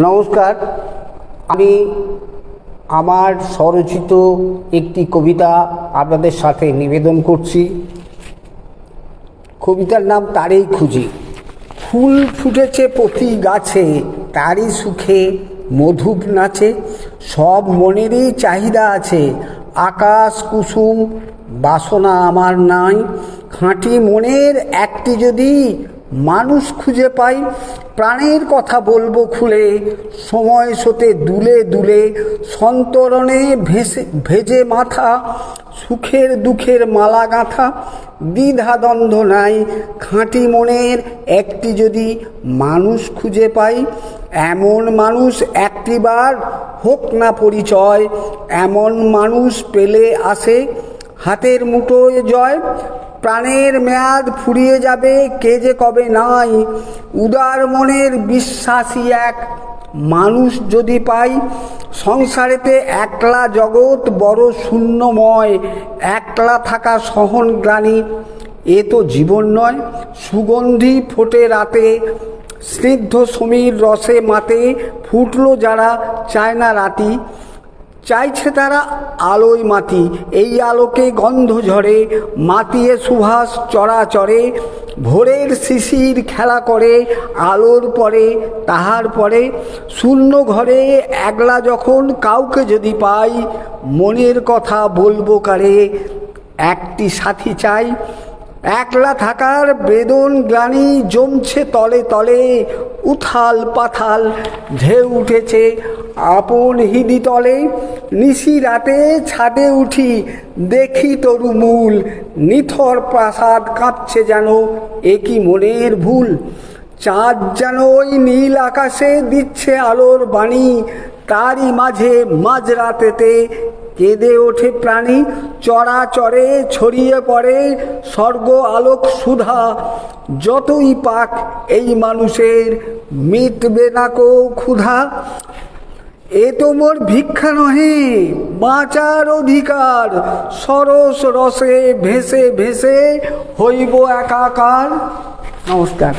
নমস্কার। আমি আমার স্বরচিত একটি কবিতা আপনাদের সাথে নিবেদন করছি। কবিতার নাম তারই খুঁজি। ফুল ফুটেছে প্রতি গাছে, তারই সুখে মধুপ নাচে। সব মনেরই চাহিদা আছে। আকাশ কুসুম, বাসনা আমার নাই। খাঁটি মনের একটি যদি মানুষ খুঁজে পাই, প্রাণের কথা বলব খুলে, সময় সতে দুলে দুলে, সন্তরণে ভেসে, ভেজে মাথা, সুখের দুঃখের মালা গাঁথা দ্বিধাদ্বন্দ্ব নাই, খাঁটি মনের একটি যদি মানুষ খুঁজে পাই, এমন মানুষ একটিবার হোক না পরিচয়, এমন মানুষ পেলে আসে, হাতের মুঠোয় জয় প্রাণের মেয়াদ ফুরিয়ে যাবে, কে যে কবে নাই। উদার মনের বিশ্বাসী এক মানুষ যদি পাই, সংসারেতে একলা জগৎ বড় শূন্যময়, একলা থাকা সহন গ্লানি, এ তো জীবন নয়। সুগন্ধি ফোটে রাতে, স্নিগ্ধ সমীর রসে মাতে, ফুটলো যারা চায় না রাতি। চাইছে তারা আলোয় মাতি এই আলোকে গন্ধ ঝরে মাতিয়ে সুভাষ চড়াচড়ে ভোরের শিশির খেলা করে, আলোর পরে, তাহার পরে। শূন্য ঘরে একলা যখন কাউকে যদি পাই, মনের কথা বলব কারে? একটি সাথী চাই। একলা থাকার বেদন গ্লানি জমছে তলে তলে, উথাল পাথাল ঢেউ উঠেছে। আপন হিদি তলে নিশি রাতে ছাদে উঠি, দেখি তরু মূল, নিথর প্রাসাদ কাঁপছে যেন একই মনের ভুল? চাঁদ যেন ওই নীল আকাশে দিচ্ছে আলোর বাণী, তারই মাঝে মাঝরাতেতে কেঁদে ওঠে প্রাণী চড়াচড়ে ছড়িয়ে পড়ে স্বর্গ আলোক সুধা। যতই পাক এই মানুষের মিটবে না কো ক্ষুধা। এ তো মোর ভিক্ষা নহে বাঁচার অধিকার সরস রসে ভেসে ভেসে হইব একাকার। নমস্কার।